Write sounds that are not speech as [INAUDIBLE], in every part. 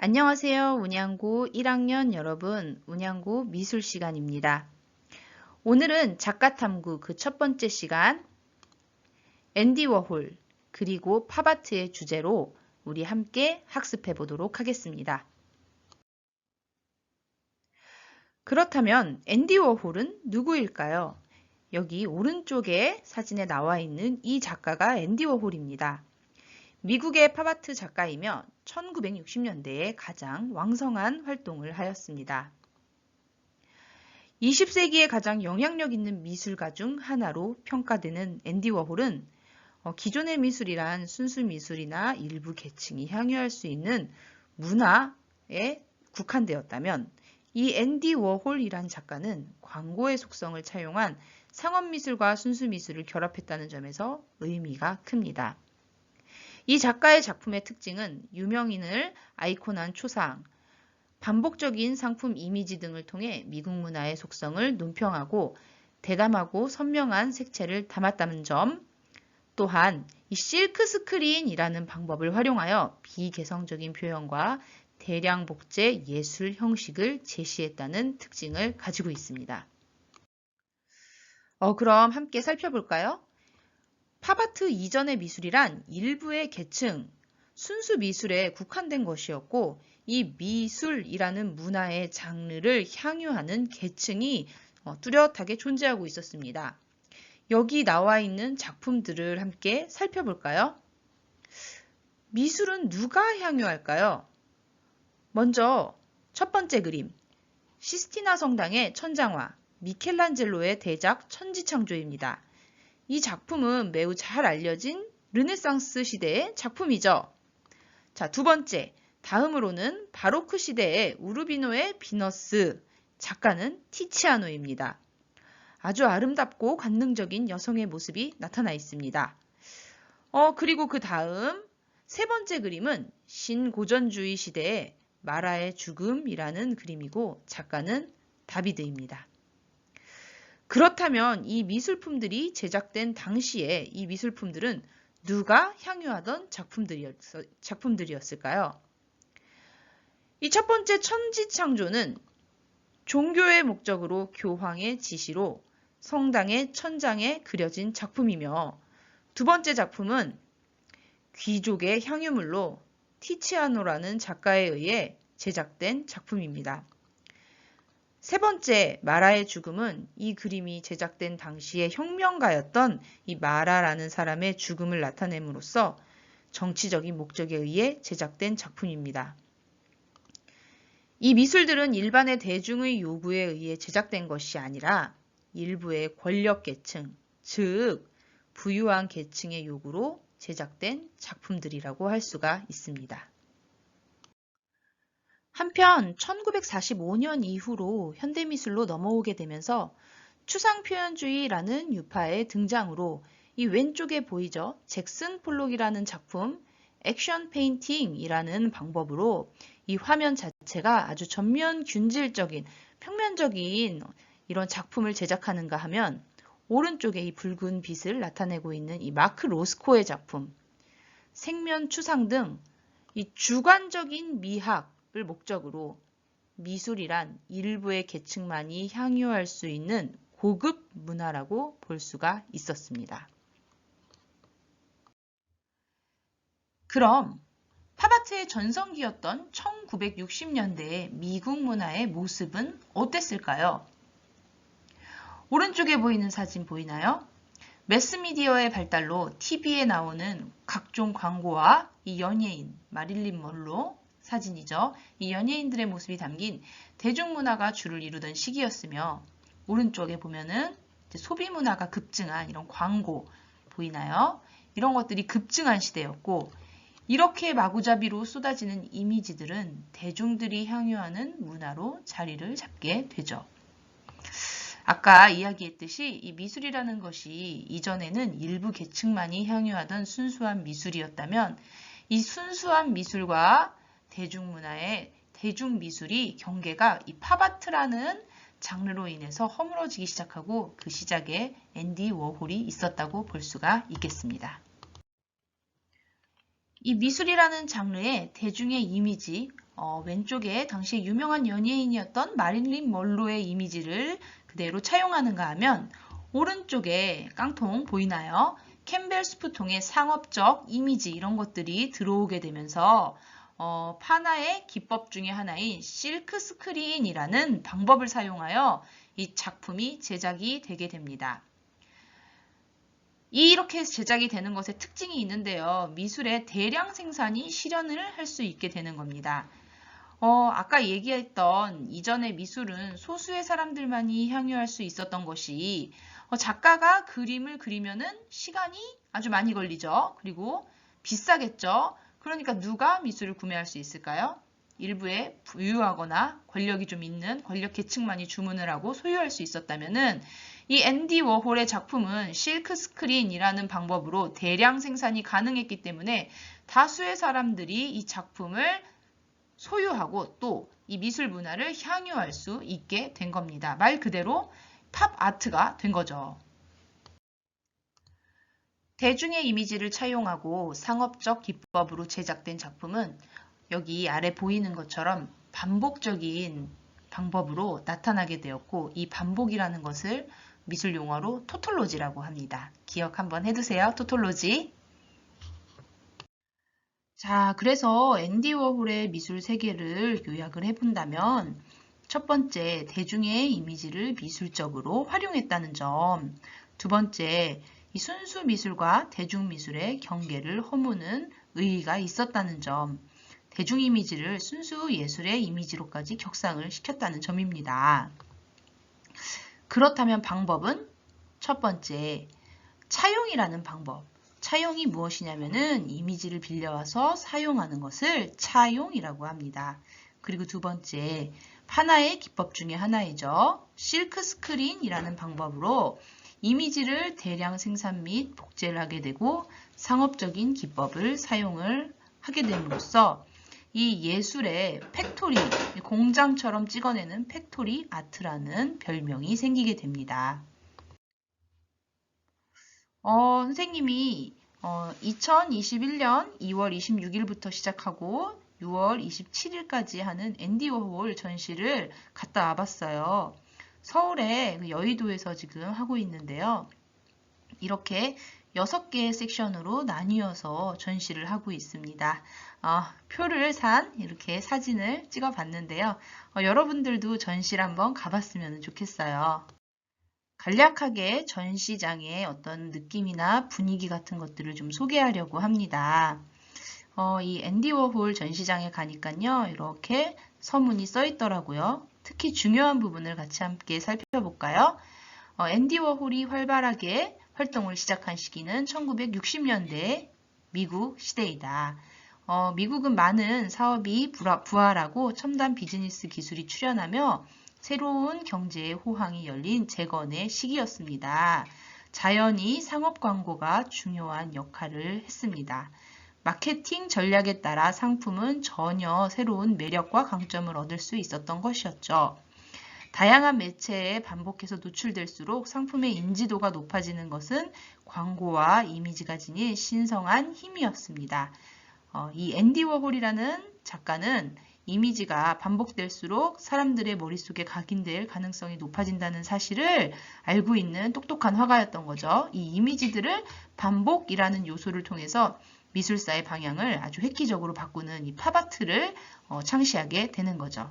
안녕하세요. 운양고 1학년 여러분, 운양고 미술 시간입니다. 오늘은 작가 탐구 그 첫 번째 시간 앤디 워홀 그리고 팝아트의 주제로 우리 함께 학습해 보도록 하겠습니다. 그렇다면 앤디 워홀은 누구일까요? 여기 오른쪽에 사진에 나와 있는 이 작가가 앤디 워홀입니다. 미국의 팝아트 작가이며 1960년대에 가장 왕성한 활동을 하였습니다. 20세기에 가장 영향력 있는 미술가 중 하나로 평가되는 앤디 워홀은 어, 기존의 미술이란 순수 미술이나 일부 계층이 향유할 수 있는 문화에 국한되었다면 이 앤디 워홀이란 작가는 광고의 속성을 차용한 상업미술과 순수미술을 결합했다는 점에서 의미가 큽니다. 이 작가의 작품의 특징은 유명인을 아이콘한 초상, 반복적인 상품 이미지 등을 통해 미국 문화의 속성을 논평하고 대담하고 선명한 색채를 담았다는 점, 또한 이 실크 스크린이라는 방법을 활용하여 비개성적인 표현과 대량 복제 예술 형식을 제시했다는 특징을 가지고 있습니다. 어, 그럼 함께 살펴볼까요? 팝아트 이전의 미술이란 일부의 계층, 순수 미술에 국한된 것이었고 이 미술이라는 문화의 장르를 향유하는 계층이 어, 뚜렷하게 존재하고 있었습니다. 여기 나와 있는 작품들을 함께 살펴볼까요? 미술은 누가 향유할까요? 먼저 첫 번째 그림, 시스티나 성당의 천장화, 미켈란젤로의 대작 천지창조입니다. 이 작품은 매우 잘 알려진 르네상스 시대의 작품이죠. 자, 두 번째. 다음으로는 바로크 시대의 우르비노의 비너스. 작가는 티치아노입니다. 아주 아름답고 관능적인 여성의 모습이 나타나 있습니다. 어, 그리고 그 다음 세 번째 그림은 신고전주의 시대의 마라의 죽음이라는 그림이고 작가는 다비드입니다. 그렇다면 이 미술품들이 제작된 당시에 이 미술품들은 누가 향유하던 작품들이었, 을까요 이 첫 번째 천지창조는 종교의 목적으로 교황의 지시로 성당의 천장에 그려진 작품이며 두 번째 작품은 귀족의 향유물로 티치아노라는 작가에 의해 제작된 작품입니다. 세 번째, 마라의 죽음은 이 그림이 제작된 당시의 혁명가였던 이 마라라는 사람의 죽음을 나타냄으로써 정치적인 목적에 의해 제작된 작품입니다. 이 미술들은 일반의 대중의 요구에 의해 제작된 것이 아니라 일부의 권력 계층, 즉 부유한 계층의 요구로 제작된 작품들이라고 할 수가 있습니다. 한편 1945년 이후로 현대미술로 넘어오게 되면서 추상표현주의라는 유파의 등장으로 이 왼쪽에 보이죠? 잭슨 폴록이라는 작품 액션 페인팅이라는 방법으로 이 화면 자체가 아주 전면 균질적인 평면적인 이런 작품을 제작하는가 하면 오른쪽에 이 붉은 빛을 나타내고 있는 이 마크 로스코의 작품 생면 추상 등 이 주관적인 미학 을 목적으로 미술이란 일부의 계층만이 향유할 수 있는 고급 문화라고 볼 수가 있었습니다. 그럼 팝아트의 전성기였던 1960년대의 미국 문화의 모습은 어땠을까요? 오른쪽에 보이는 사진 보이나요? 매스미디어의 발달로 TV에 나오는 각종 광고와 이 연예인 마릴린 멀로 사진이죠. 이 연예인들의 모습이 담긴 대중문화가 주를 이루던 시기였으며 오른쪽에 보면은 소비 문화가 급증한 이런 광고 보이나요? 이런 것들이 급증한 시대였고 이렇게 마구잡이로 쏟아지는 이미지들은 대중들이 향유하는 문화로 자리를 잡게 되죠. 아까 이야기했듯이 이 미술이라는 것이 이전에는 일부 계층만이 향유하던 순수한 미술이었다면 이 순수한 미술과 대중문화의 대중미술이 경계가 이 팝아트라는 장르로 인해서 허물어지기 시작하고 그 시작에 앤디 워홀이 있었다고 볼 수가 있겠습니다. 이 미술이라는 장르의 대중의 이미지, 어, 왼쪽에 당시에 유명한 연예인이었던 마릴린 먼로의 이미지를 그대로 차용하는가 하면 오른쪽에 깡통 보이나요? 캠벨 스프통의 상업적 이미지 이런 것들이 들어오게 되면서 어, 파나의 기법 중에 하나인 실크 스크린이라는 방법을 사용하여 이 작품이 제작이 되게 됩니다. 이렇게 제작이 되는 것에 특징이 있는데요. 미술의 대량 생산이 실현을 할 수 있게 되는 겁니다. 어, 아까 얘기했던 이전의 미술은 소수의 사람들만이 향유할 수 있었던 것이 어, 작가가 그림을 그리면은 시간이 아주 많이 걸리죠. 그리고 비싸겠죠. 그러니까 누가 미술을 구매할 수 있을까요? 일부의 부유하거나 권력이 좀 있는 권력 계층만이 주문을 하고 소유할 수 있었다면은 이 앤디 워홀의 작품은 실크 스크린이라는 방법으로 대량 생산이 가능했기 때문에 다수의 사람들이 이 작품을 소유하고 또 이 미술 문화를 향유할 수 있게 된 겁니다. 말 그대로 팝 아트가 된 거죠. 대중의 이미지를 차용하고 상업적 기법으로 제작된 작품은 여기 아래 보이는 것처럼 반복적인 방법으로 나타나게 되었고 이 반복이라는 것을 미술 용어로 토톨로지라고 합니다. 기억 한번 해두세요. 토톨로지. 자, 그래서 앤디 워홀의 미술 세계를 요약을 해본다면 첫 번째, 대중의 이미지를 미술적으로 활용했다는 점. 두 번째, 이 순수 미술과 대중 미술의 경계를 허무는 의의가 있었다는 점. 대중 이미지를 순수 예술의 이미지로까지 격상을 시켰다는 점입니다. 그렇다면 방법은 첫 번째, 차용이라는 방법. 차용이 무엇이냐면은 이미지를 빌려와서 사용하는 것을 차용이라고 합니다. 그리고 두 번째, 하나의 기법 중에 하나이죠. 실크 스크린이라는 방법으로 이미지를 대량 생산 및 복제를 하게 되고 상업적인 기법을 사용을 하게 됨으로써 이 예술의 팩토리, 공장처럼 찍어내는 팩토리 아트라는 별명이 생기게 됩니다. 어, 선생님이 어, 2021년 2월 26일부터 시작하고 6월 27일까지 하는 앤디 워홀 전시를 갔다 와봤어요. 서울의 그 여의도에서 지금 하고 있는데요. 이렇게 6개의 섹션으로 나뉘어서 전시를 하고 있습니다. 어, 표를 산 이렇게 사진을 찍어 봤는데요. 어, 여러분들도 전시를 한번 가봤으면 좋겠어요. 간략하게 전시장의 어떤 느낌이나 분위기 같은 것들을 좀 소개하려고 합니다. 어, 이 앤디 워홀 전시장에 가니까요. 이렇게 서문이 써 있더라고요. 특히 중요한 부분을 같이 함께 살펴볼까요? 어, 앤디 워홀이 활발하게 활동을 시작한 시기는 1960년대 미국 시대이다. 어, 미국은 많은 사업이 부활하고 첨단 비즈니스 기술이 출현하며 새로운 경제의 호황이 열린 재건의 시기였습니다. 자연히 상업 광고가 중요한 역할을 했습니다. 마케팅 전략에 따라 상품은 전혀 새로운 매력과 강점을 얻을 수 있었던 것이었죠. 다양한 매체에 반복해서 노출될수록 상품의 인지도가 높아지는 것은 광고와 이미지가 지닌 신성한 힘이었습니다. 어, 이 앤디 워홀이라는 작가는 이미지가 반복될수록 사람들의 머릿속에 각인될 가능성이 높아진다는 사실을 알고 있는 똑똑한 화가였던 거죠. 이 이미지들을 반복이라는 요소를 통해서 미술사의 방향을 아주 획기적으로 바꾸는 이 팝아트를 어, 창시하게 되는 거죠.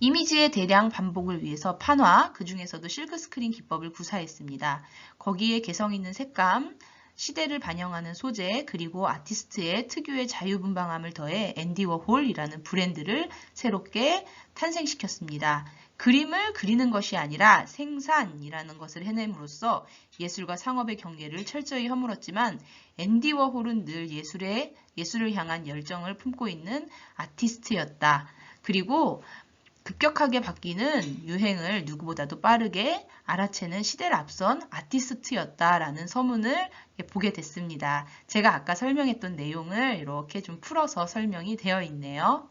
이미지의 대량 반복을 위해서 판화, 그 중에서도 실크스크린 기법을 구사했습니다. 거기에 개성 있는 색감, 시대를 반영하는 소재 그리고 아티스트의 특유의 자유분방함을 더해 앤디 워홀이라는 브랜드를 새롭게 탄생시켰습니다. 그림을 그리는 것이 아니라 생산이라는 것을 해냄으로써 예술과 상업의 경계를 철저히 허물었지만 앤디 워홀은 늘 예술의 예술을 향한 열정을 품고 있는 아티스트였다. 그리고 급격하게 바뀌는 유행을 누구보다도 빠르게 알아채는 시대를 앞선 아티스트였다라는 서문을 보게 됐습니다. 제가 아까 설명했던 내용을 이렇게 좀 풀어서 설명이 되어 있네요.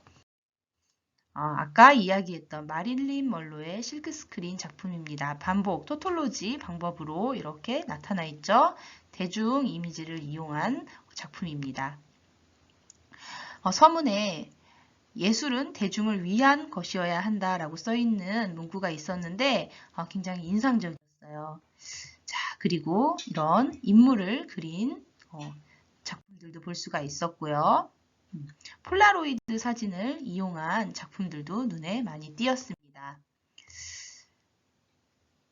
어, 아까 이야기했던 마릴린 멀로의 실크스크린 작품입니다. 반복, 토톨로지 방법으로 이렇게 나타나 있죠. 대중 이미지를 이용한 작품입니다. 어, 서문에 예술은 대중을 위한 것이어야 한다라고 써 있는 문구가 있었는데 어, 굉장히 인상적이었어요. 자, 그리고 이런 인물을 그린 어, 작품들도 볼 수가 있었고요. 음, 폴라로이드 사진을 이용한 작품들도 눈에 많이 띄었습니다.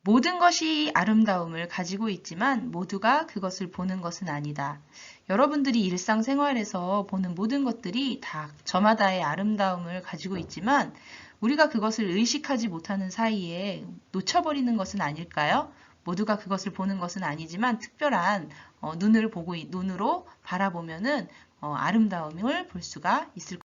모든 것이 아름다움을 가지고 있지만 모두가 그것을 보는 것은 아니다. 여러분들이 일상생활에서 보는 모든 것들이 다 저마다의 아름다움을 가지고 있지만 우리가 그것을 의식하지 못하는 사이에 놓쳐버리는 것은 아닐까요? 모두가 그것을 보는 것은 아니지만 특별한 어, 눈을 보고 있- 눈으로 바라보면은 어, 아름다움을 볼 수가 있을 겁니다.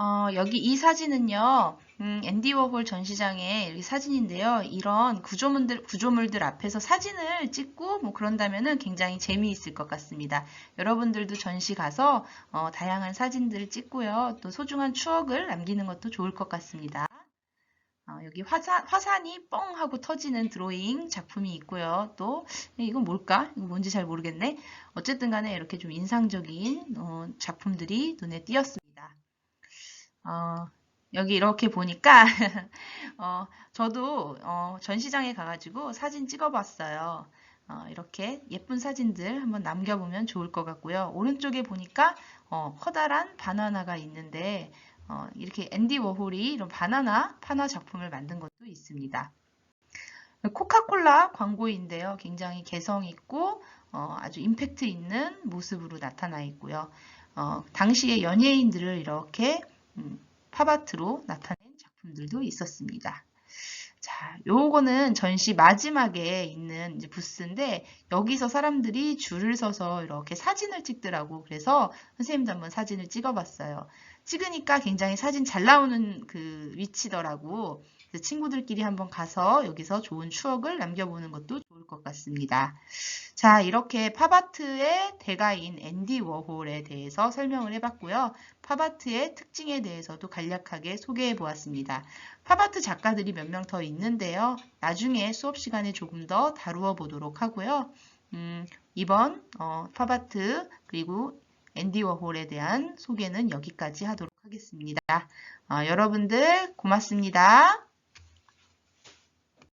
어, 여기 이 사진은요, 음, 앤디 워홀 전시장의 사진인데요. 이런 구조물들, 구조물들 앞에서 사진을 찍고 뭐 그런다면은 굉장히 재미있을 것 같습니다. 여러분들도 전시 가서 어, 다양한 사진들을 찍고요. 또 소중한 추억을 남기는 것도 좋을 것 같습니다. 어, 여기 화산, 화산이 뻥 하고 터지는 드로잉 작품이 있고요. 또 이건 뭘까? 이거 뭔지 잘 모르겠네. 어쨌든 간에 이렇게 좀 인상적인 어, 작품들이 눈에 띄었습니다. 어, 여기 이렇게 보니까 [LAUGHS] 어, 저도 어, 전시장에 가가지고 사진 찍어봤어요. 어, 이렇게 예쁜 사진들 한번 남겨보면 좋을 것 같고요. 오른쪽에 보니까 어, 커다란 바나나가 있는데 어, 이렇게 앤디 워홀이 이런 바나나 판화 작품을 만든 것도 있습니다. 코카콜라 광고인데요. 굉장히 개성 있고 어, 아주 임팩트 있는 모습으로 나타나 있고요. 어, 당시의 연예인들을 이렇게 음, 팝아트로 나타낸 작품들도 있었습니다. 자, 요거는 전시 마지막에 있는 부스인데 여기서 사람들이 줄을 서서 이렇게 사진을 찍더라고. 그래서 선생님도 한번 사진을 찍어봤어요. 찍으니까 굉장히 사진 잘 나오는 그 위치더라고. 친구들끼리 한번 가서 여기서 좋은 추억을 남겨보는 것도 좋을 것 같습니다. 자, 이렇게 팝아트의 대가인 앤디 워홀에 대해서 설명을 해봤고요. 팝아트의 특징에 대해서도 간략하게 소개해 보았습니다. 팝아트 작가들이 몇 명 더 있는데요. 나중에 수업 시간에 조금 더 다루어 보도록 하고요. 음, 이번 어, 팝아트 그리고 앤디 워홀에 대한 소개는 여기까지 하도록 하겠습니다. 어, 여러분들 고맙습니다.